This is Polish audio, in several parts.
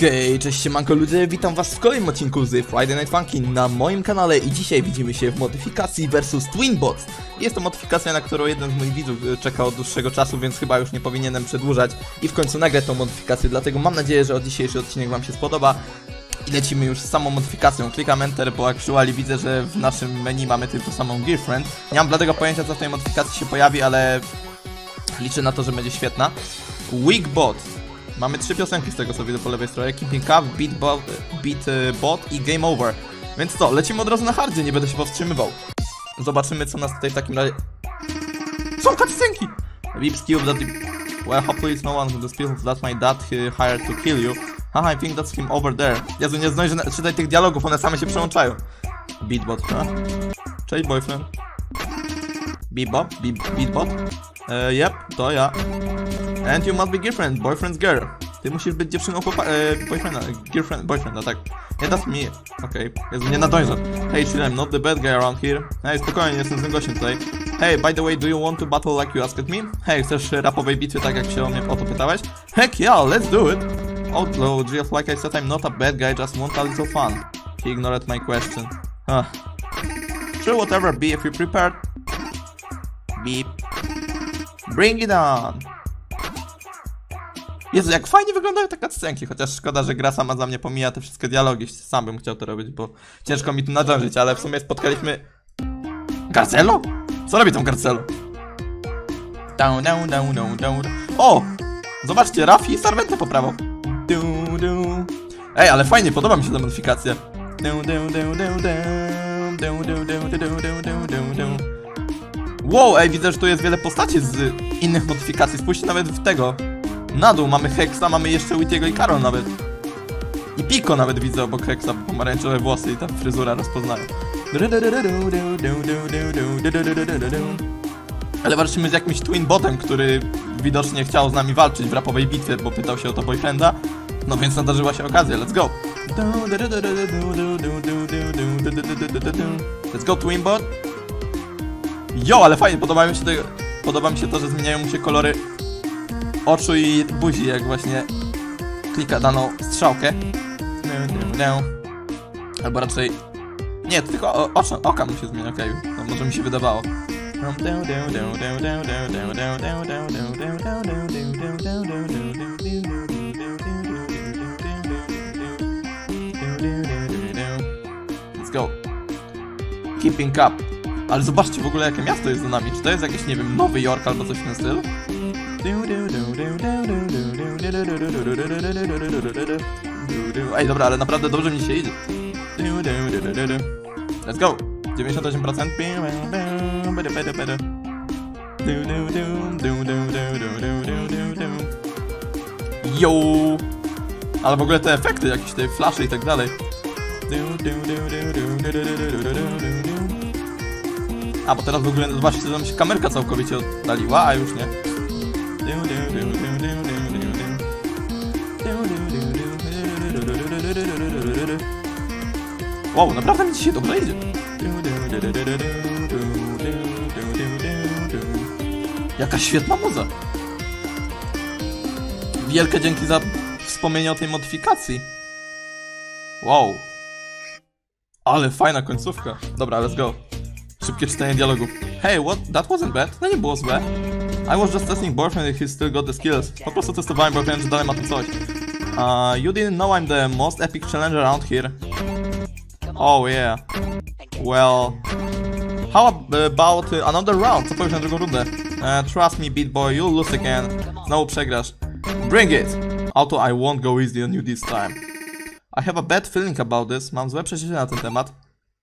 Hej, cześć siemanko ludzie, witam was w kolejnym odcinku z Friday Night Funkin' na moim kanale i dzisiaj widzimy się w modyfikacji versus Twinbots. Jest to modyfikacja, na którą jeden z moich widzów e, czeka od dłuższego czasu, więc chyba już nie powinienem przedłużać i w końcu nagrać tą modyfikację, dlatego mam nadzieję, że dzisiejszy odcinek wam się spodoba. I lecimy już z samą modyfikacją. Klikam Enter, bo actually widzę, że w naszym menu mamy tylko samą Girlfriend. Nie mam bladego pojęcia, co w tej modyfikacji się pojawi, ale liczę na to, że będzie świetna. Weak Bot. Mamy trzy piosenki z tego co widzę po lewej stronie. Keeping Up, Beat, Bot, Beat y, Bot i Game Over. Więc co, lecimy od razu na hardzie, nie będę się powstrzymywał. Zobaczymy co nas tutaj w takim razie... Są cutscenki! Lips Cube that... Well, hopefully it's no one the spirit that my dad hired to kill you. Haha, I think that's him over there. Jezu, nie zdążę na- czytać tych dialogów, one same się przełączają. Beatbot, ha? Cześć, boyfriend. Bebop, Be- Beatbot? E, yep, to ja. And you must be girlfriend, boyfriend's girl. Ty musisz być dziewczyną chłopa... E, boyfrienda, girlfriend, boyfrienda, tak. Nie, that's me. Okej, okay. Jezu, nie nadążę. Hey, chill, I'm not the bad guy around here. Hej, spokojnie, jestem złym gościem tutaj. Hey, by the way, do you want to battle like you asked me? Hej, chcesz rapowej bitwy tak jak się o mnie o to pytałeś? Heck yeah, let's do it! Outlaw, just like I said, I'm not a bad guy, just want a little fun. He ignored my question. Huh. Sure, whatever, be if you prepared. Beep. Bring it on! Jezu, jak fajnie wyglądają te cutscenki, chociaż szkoda, że gra sama za mnie pomija te wszystkie dialogi. Sam bym chciał to robić, bo ciężko mi tu nadążyć, ale w sumie spotkaliśmy... Garcelo? Co robi tą Garcelo? Down, down, down, down, down. O! Zobaczcie, Rafi Sarwentę poprawał. Du, du. Ej, ale fajnie, podoba mi się ta modyfikacja. Wow, ej, widzę, że tu jest wiele postaci z innych modyfikacji. Spójrzcie nawet w tego. Na dół mamy Hexa, mamy jeszcze Wittiego i Karol nawet. I Pico nawet widzę obok Hexa, pomarańczowe włosy i ta fryzura rozpoznają. Ale walczymy z jakimś Twinbotem, który widocznie chciał z nami walczyć w rapowej bitwie, bo pytał się o to boyfrienda. No więc nadarzyła się okazja, let's go! Let's go Twinbot! Jo, ale fajnie, podoba mi się, tego, podoba mi się to, że zmieniają mu się kolory oczu i buzi, jak właśnie klika daną strzałkę. Albo raczej... Nie, tylko o, oczu, oka mu się zmienia, okej, to może mi się wydawało. Let's go. Keeping up. Ale zobaczcie w ogóle jakie miasto jest za nami. Czy to jest jakieś, nie wiem, Nowy Jork albo coś w tym stylu? Ej, dobra, ale naprawdę dobrze mi się idzie. Let's go! 98%. Yo! Ale w ogóle te efekty, jakieś te flasze i tak dalej. A, bo teraz w ogóle, zobaczcie, tam się kamerka całkowicie oddaliła, a już nie. Wow, naprawdę mi dzisiaj dobrze idzie. Jaka świetna muza. Wielkie dzięki za wspomnienie o tej modyfikacji. Wow. Ale fajna końcówka. Dobra, let's go. Szybkie czytanie dialogów. Hey, what? That wasn't bad. To nie było złe. I was just testing boyfriend if he still got the skills. Po prostu testowałem boyfriend, że dalej ma tu coś. Uh, you didn't know I'm the most epic challenger around here. Oh yeah. Well... How ab- about another round? Co powiesz na drugą rundę? Uh, trust me, Beat Boy, you'll lose again. Znowu przegrasz. Bring it! Auto, I won't go easy on you this time. I have a bad feeling about this. Mam złe przeczucie na ten temat.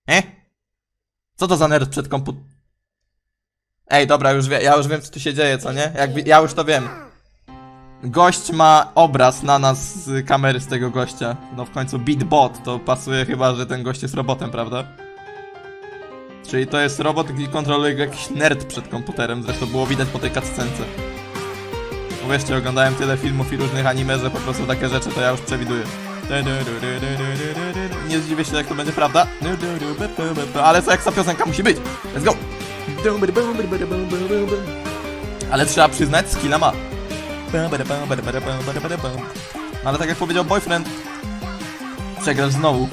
Eh? Co to za nerd przed komput... Ej, dobra, już wie, ja już wiem co tu się dzieje, co nie? Jakby, ja już to wiem. Gość ma obraz na nas z kamery z tego gościa. No w końcu beatbot, to pasuje chyba, że ten gość jest robotem, prawda? Czyli to jest robot, gdzie kontroluje jakiś nerd przed komputerem, zresztą było widać po tej cutscence. Uwierzcie, oglądałem tyle filmów i różnych anime, że po prostu takie rzeczy to ja już przewiduję. Nie zdziwię się jak to będzie prawda. Ale co jak ta piosenka musi być? Let's go! Ale trzeba przyznać, skilla ma. Ale tak jak powiedział boyfriend, przegrasz znowu.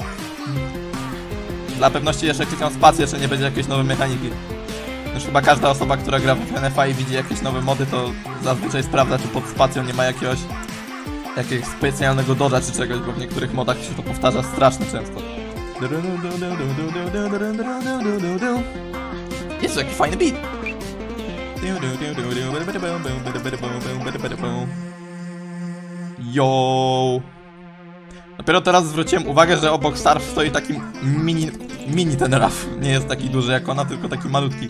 Dla pewności jeszcze klikam spację, jeszcze nie będzie jakiejś nowej mechaniki. Już chyba każda osoba, która gra w NFA i widzi jakieś nowe mody, to zazwyczaj sprawdza, czy pod spacją nie ma jakiegoś jakiegoś specjalnego doda czy czegoś, bo w niektórych modach się to powtarza strasznie często. Jest jaki fajny beat. Yo. Dopiero teraz zwróciłem uwagę, że obok Starf stoi taki mini, mini ten raf. Nie jest taki duży jak ona, tylko taki malutki.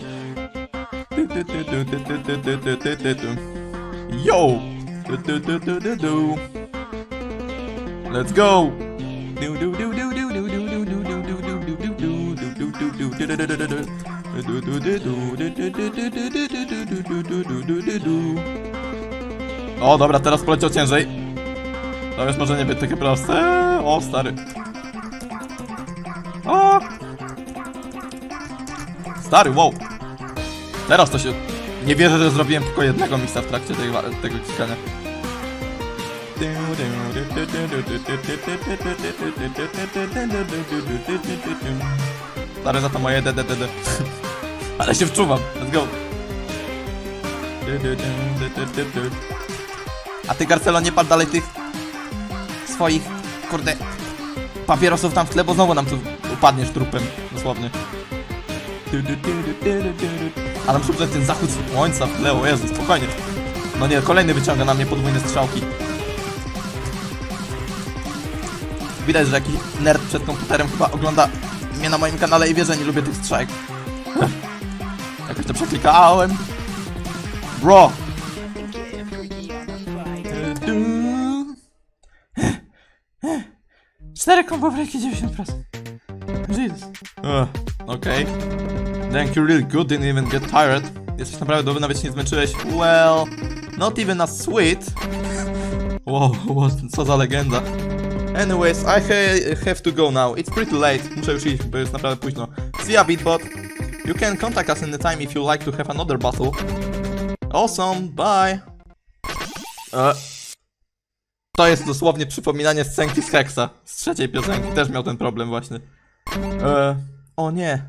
Yo! Let's go! O, dobra, teraz poleciał ciężej. To już może nie być takie proste. O, stary. O! Stary, wow. Teraz to się... Nie wierzę, że zrobiłem tylko jednego mista w trakcie wa- tego ciskania. Stary, za to moje DDDD. Ale się wczuwam. Let's go. A ty, Garcelo, nie pal dalej tych swoich, kurde, papierosów tam w tle, bo znowu nam tu upadniesz trupem, dosłownie. A nam szybko ten zachód słońca w tle, o Jezu, spokojnie. No nie, kolejny wyciąga na mnie podwójne strzałki. Widać, że jakiś nerd przed komputerem chyba ogląda mnie na moim kanale i wie, że nie lubię tych strzałek. Jakoś to przeklikałem. Bro! Cztery combo breaki 90%. Jesus. Ugh, Okej. Thank you really good, didn't even get tired. Jesteś naprawdę dobry, nawet się nie zmęczyłeś. Well, not even a sweet. Wow, what, co za legenda. Anyways, I ha have to go now. It's pretty late. Muszę już iść, bo jest naprawdę późno. See ya, Beatbot. You can contact us anytime if you like to have another battle. Awesome, bye. E, to jest dosłownie przypominanie scenki z Hexa. Z trzeciej piosenki. Też miał ten problem właśnie. E, o nie.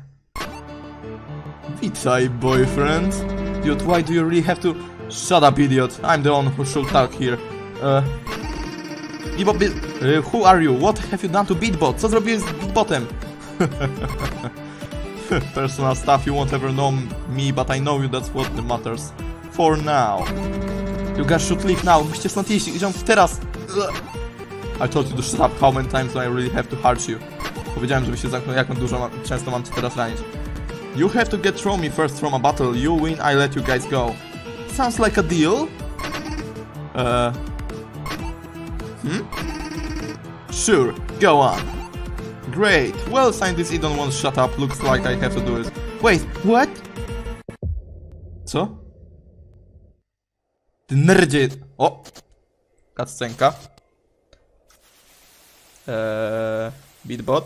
Witaj, boyfriend. Dude, why do you really have to... Shut up, idiot. I'm the one who should talk here. E, Beat... e, who are you? What have you done to Beatbot? Co zrobiłeś z Beatbotem? Personal stuff, you won't ever know me, but I know you, that's what matters. For now. You guys should leave now. Musicie stąd iść, idziemy teraz. I told you to shut up how many times I really have to hurt you. Powiedziałem, żeby się zamknął, jak dużo często mam cię teraz ranić. You have to get through me first from a battle. You win, I let you guys go. Sounds like a deal? Uh... Hmm? Sure, go on. Great. Well, scientist Edon won't shut up. Looks like I have to do it. Wait, what? Co? Ty nerdzie... O! Cutscenka. Eee... Beatbot.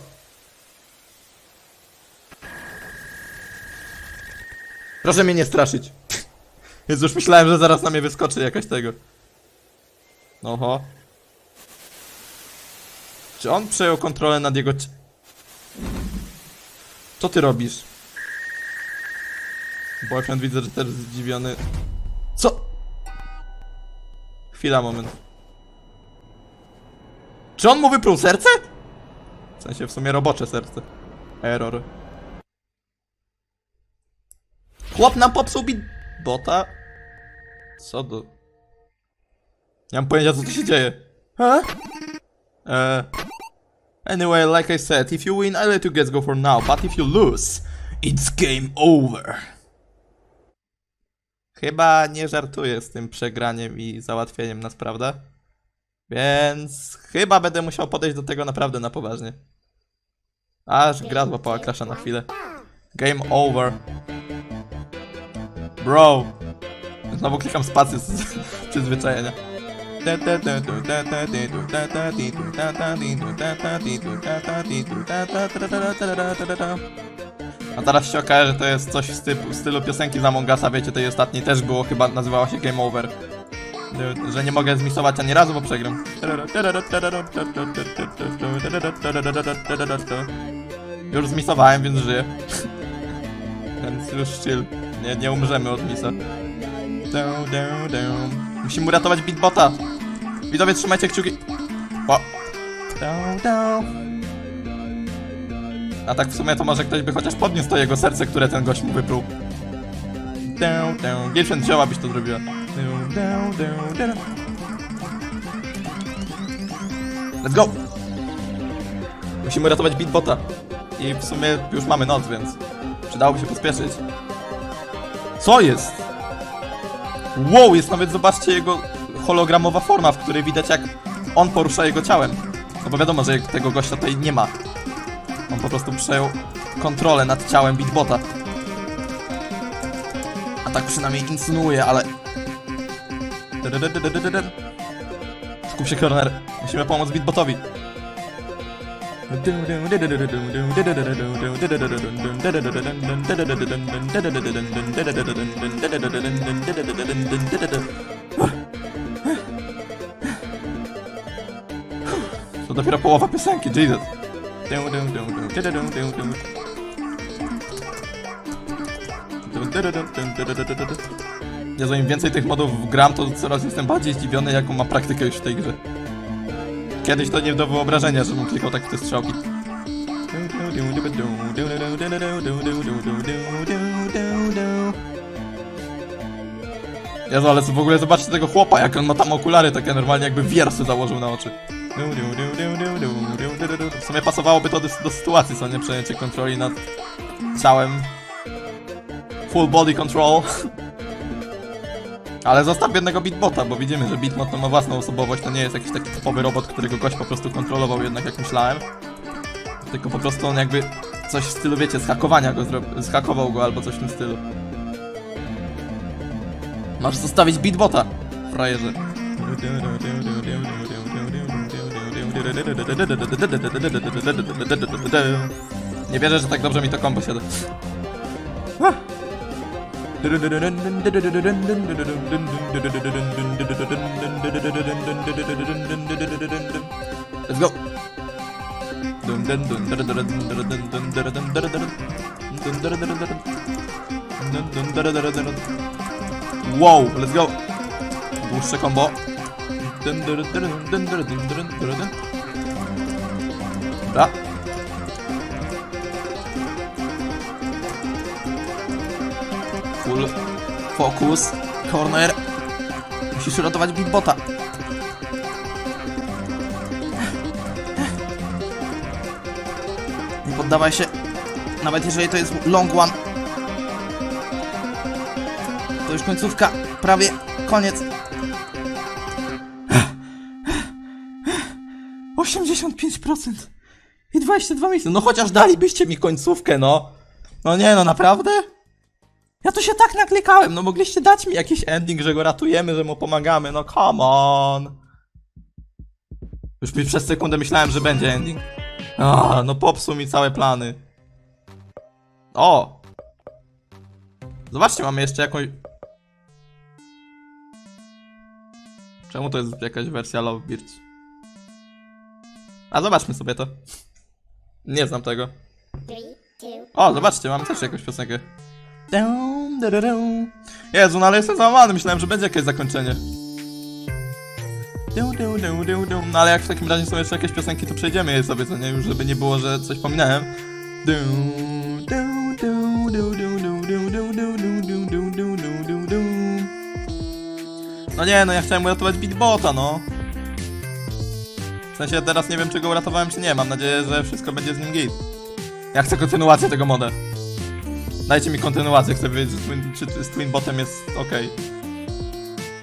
Proszę mnie nie straszyć. Więc już myślałem, że zaraz na mnie wyskoczy jakaś tego. Oho. Czy on przejął kontrolę nad jego... Co ty robisz? Boyfriend widzę, że też zdziwiony. Co? Chwila, moment. Czy on mu wyprół serce? W sensie w sumie robocze serce. Error. Chłop nam popsuł bit... Bota? Co do... Nie mam pojęcia co tu się dzieje. Ha? Uh, anyway, like I said, if you win, I let you guys go for now, but if you lose, it's game over. Chyba nie żartuję z tym przegraniem i załatwieniem nas, prawda? Więc chyba będę musiał podejść do tego naprawdę na poważnie. Aż gra złapała crasha na chwilę. Game over. Bro. Znowu klikam spację z z przyzwyczajenia. A teraz się okaże, że to jest coś w stylu, w stylu piosenki z Among Usa, wiecie, tej ostatniej też było chyba, nazywała się Game Over. Że nie mogę zmisować ani razu, bo przegram. Już zmisowałem, więc żyję. Więc już chill. Nie, nie umrzemy od misa. Dum, dum, dum. Musimy uratować Beatbota. Widzowie, trzymajcie kciuki. O. A tak w sumie to może ktoś by chociaż podniósł to jego serce, które ten gość mu dum. Gilfriend działa byś to zrobiła. Let's go! Musimy ratować Beatbota. I w sumie już mamy noc, więc przydałoby się pospieszyć. Co jest? Wow, jest nawet, zobaczcie, jego hologramowa forma, w której widać jak on porusza jego ciałem. No bo wiadomo, że tego gościa tutaj nie ma. On po prostu przejął kontrolę nad ciałem Beatbota. A tak przynajmniej insynuuje, ale... Skup się, Corner. Musimy pomóc Beatbotowi. To dopiero połowa piosenki, Jesus. Jezu, im więcej tych modów gram, to coraz jestem bardziej zdziwiony, jaką ma praktykę już w tej grze. Kiedyś to nie do wyobrażenia, żebym klikał takie te strzałki. Jezu, ale w ogóle zobaczcie tego chłopa, jak on ma tam okulary takie normalnie jakby wiersy założył na oczy. W sumie pasowałoby to do, do sytuacji, co nie przejęcie kontroli nad ciałem. Full body control. Ale zostaw jednego Beatbota, bo widzimy, że Beatbot to ma własną osobowość, to nie jest jakiś taki typowy robot, którego gość po prostu kontrolował jednak jak myślałem. Tylko po prostu on jakby coś w stylu, wiecie, zhakowania go zhakował go albo coś w tym stylu. Masz zostawić Beatbota, frajerze. Nie wierzę, że tak dobrze mi to kombo siada. Let's go. Wow, let's go. Boost second ball. That. Focus. Corner. Musisz uratować Beatbota. Nie poddawaj się. Nawet jeżeli to jest long one. To już końcówka. Prawie koniec. 85% i 22 miejsca. No chociaż dalibyście mi końcówkę, no. No nie, no naprawdę? Ja tu się tak naklikałem, no mogliście dać mi jakiś ending, że go ratujemy, że mu pomagamy, no come on. Już mi przez sekundę myślałem, że będzie ending. A, no popsuł mi całe plany. O! Zobaczcie, mamy jeszcze jakąś... Czemu to jest jakaś wersja Love Birds? A zobaczmy sobie to. Nie znam tego. O, zobaczcie, mamy też jakąś piosenkę. Dum. Jezu, no ale jestem załamany, myślałem, że będzie jakieś zakończenie. No ale jak w takim razie są jeszcze jakieś piosenki, to przejdziemy je sobie, co nie? Już żeby nie było, że coś pominąłem. No nie, no ja chciałem uratować Bitbota, no. W sensie teraz nie wiem, czy go uratowałem, czy nie. Mam nadzieję, że wszystko będzie z nim git. Ja chcę kontynuację tego moda. Dajcie mi kontynuację, chcę wiedzieć, czy, twin, czy z Twinbotem jest ok.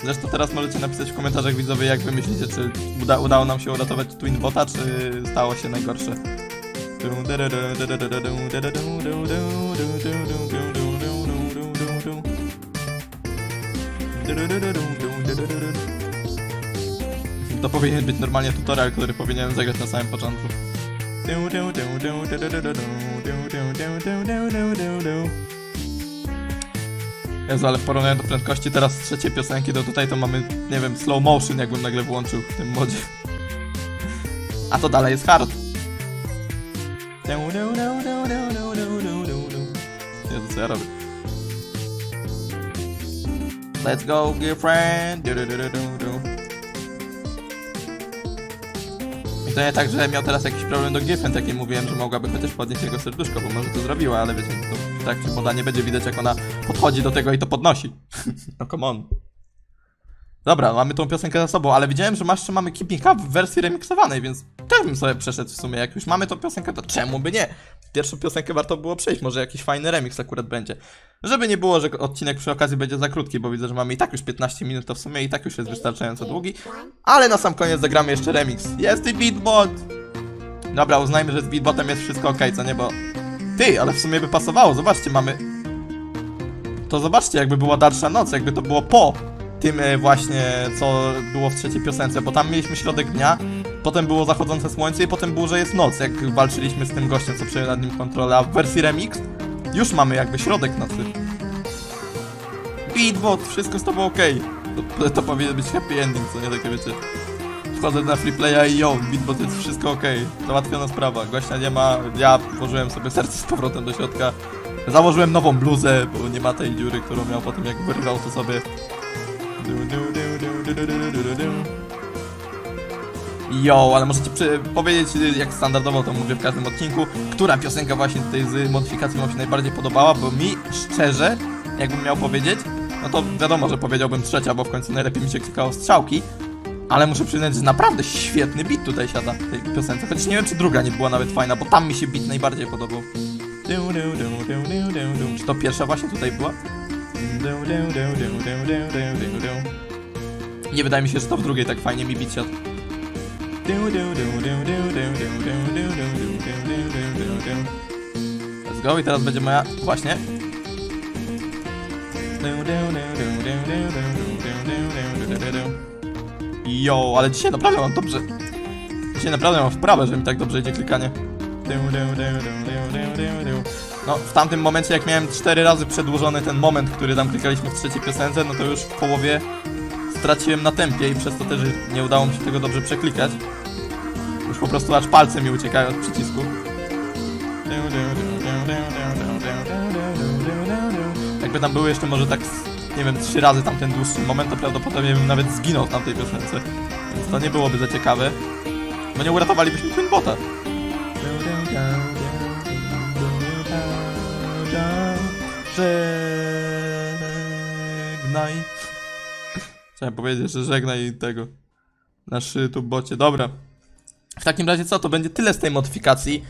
Zresztą teraz możecie napisać w komentarzach widzowie, jak wy myślicie, czy uda, udało nam się uratować Twinbota, czy stało się najgorsze. To powinien być normalnie tutorial, który powinienem zagrać na samym początku. Jezu, ale w porównaniu do prędkości teraz trzeciej piosenki, to tutaj to mamy, nie wiem, slow motion, jakbym nagle włączył w tym modzie. A to dalej jest hard. Jezu, co ja robię? Let's go, girlfriend. To nie tak, że miał teraz jakiś problem do girlfriend, jak jej mówiłem, że mogłaby chociaż podnieść jego serduszko, bo może to zrobiła, ale wiecie, to w trakcie podania będzie widać, jak ona podchodzi do tego i to podnosi. no come on. Dobra, mamy tą piosenkę za sobą, ale widziałem, że masz, że mamy Keeping Up w wersji remiksowanej, więc też bym sobie przeszedł w sumie. Jak już mamy tą piosenkę, to czemu by nie? Pierwszą piosenkę warto było przejść, może jakiś fajny remix akurat będzie. Żeby nie było, że odcinek przy okazji będzie za krótki, bo widzę, że mamy i tak już 15 minut, to w sumie i tak już jest wystarczająco długi. Ale na sam koniec zagramy jeszcze remix. Jest i beatbot! Dobra, uznajmy, że z beatbotem jest wszystko ok, co nie, bo... Ty, ale w sumie by pasowało, zobaczcie, mamy... To zobaczcie, jakby była dalsza noc, jakby to było po tym właśnie, co było w trzeciej piosence, bo tam mieliśmy środek dnia, potem było zachodzące słońce i potem było, że jest noc, jak walczyliśmy z tym gościem, co przejął nad nim kontrolę, a w wersji remix już mamy jakby środek nocy. Beatbot, wszystko z tobą ok. To, to powinien być happy ending, co nie takie wiecie. Wchodzę na free playa i yo, Beatbot jest wszystko ok. Załatwiona sprawa, gościa nie ma, ja włożyłem sobie serce z powrotem do środka. Założyłem nową bluzę, bo nie ma tej dziury, którą miał po tym jak wyrwał to sobie. Jo, ale możecie powiedzieć, jak standardowo to mówię w każdym odcinku, która piosenka właśnie tutaj z modyfikacji wam się najbardziej podobała, bo mi szczerze, jakbym miał powiedzieć, no to wiadomo, że powiedziałbym trzecia, bo w końcu najlepiej mi się klikało strzałki, ale muszę przyznać, że naprawdę świetny beat tutaj siada w tej piosence, chociaż nie wiem, czy druga nie była nawet fajna, bo tam mi się beat najbardziej podobał. Czy to pierwsza właśnie tutaj była? Nie wydaje mi się, że to w drugiej tak fajnie mi bić. Let's go i teraz będzie moja... Właśnie. Yo, ale dzisiaj naprawdę mam dobrze... Dzisiaj naprawdę mam wprawę, że mi tak dobrze idzie klikanie. No, w tamtym momencie, jak miałem 4 razy przedłużony ten moment, który tam klikaliśmy w trzeciej piosence, no to już w połowie straciłem na tempie i przez to też nie udało mi się tego dobrze przeklikać. Już po prostu aż palce mi uciekają od przycisku. Jakby tam były jeszcze może tak, nie wiem, trzy razy tamten dłuższy moment, to prawdopodobnie bym nawet zginął w tamtej piosence. Więc to nie byłoby za ciekawe. Bo nie uratowalibyśmy Twinbota. Żegnaj. Chciałem powiedzieć, że żegnaj tego. Nasz tu bocie. Dobra. W takim razie co? To będzie tyle z tej modyfikacji.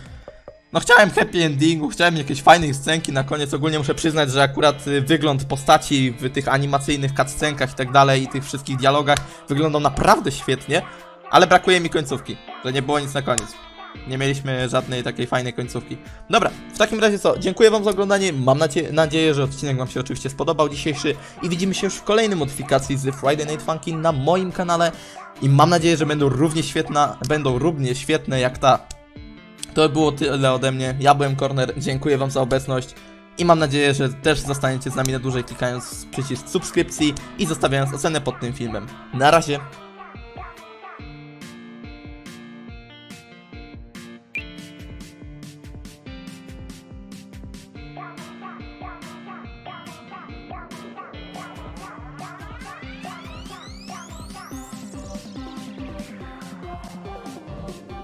No chciałem happy endingu, chciałem jakieś fajnej scenki na koniec. Ogólnie muszę przyznać, że akurat y, wygląd postaci w tych animacyjnych cutscenkach i tak dalej i tych wszystkich dialogach wyglądał naprawdę świetnie, ale brakuje mi końcówki, że nie było nic na koniec. Nie mieliśmy żadnej takiej fajnej końcówki. Dobra, w takim razie co? Dziękuję wam za oglądanie. Mam nacie- nadzieję, że odcinek wam się oczywiście spodobał dzisiejszy i widzimy się już w kolejnej modyfikacji z Friday Night Funky na moim kanale i mam nadzieję, że będą równie świetna, będą równie świetne jak ta to było tyle ode mnie. Ja byłem Corner. Dziękuję Wam za obecność. I mam nadzieję, że też zostaniecie z nami na dłużej, klikając przycisk subskrypcji i zostawiając ocenę pod tym filmem. Na razie.